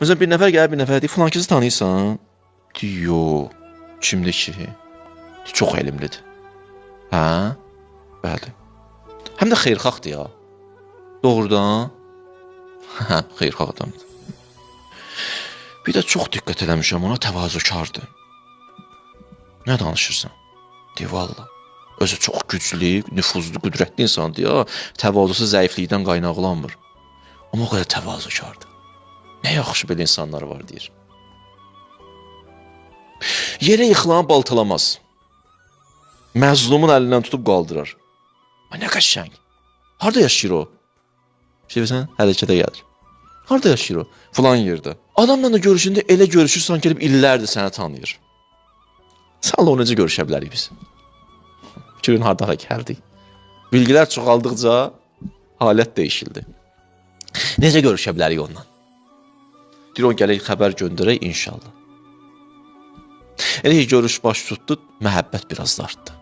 Məsələn bir nəfər gəlir, bir nəfər deyir, "Falan kəsi tanıyırsan?" Deyir, "Yox." Kimdir ki? Deyir, Çox elmlidir. Hə? Bəli. Həm də xeyirxahdır ya. Doğrudan? Hə, xeyirxah adamdır. Bir də çox diqqət eləmişəm ona, təvazökardır. Nə danışırsan? Deyir, valla. Özü çox güclü, nüfuzlu, qüdrətli insandır ya. Təvazusu zəiflikdən qaynaqlanmır. Amma o qədər təvazökardır. Nə yaxşı belə insanlar var deyir. Yerə yıxılanı baltalamaz. Məzlumun əlindən tutub qaldırar. Ay nə qəşəng. Harda yaşayır o? Şey bilirsən, hərəkətə gəlir. Harda yaşayır o? Falan yerdə. Adamla da görüşəndə elə görüşür sanki gəlib illərdir səni tanıyır. Sağ ol, necə görüşə bilərik biz? Fikrin harda gəldik? Bilgilər çoxaldıqca halət dəyişildi. Necə görüşə bilərik onunla? Deyir o gələk xəbər göndərək inşallah. Elə ki görüş baş tutdu, məhəbbət biraz da artdı.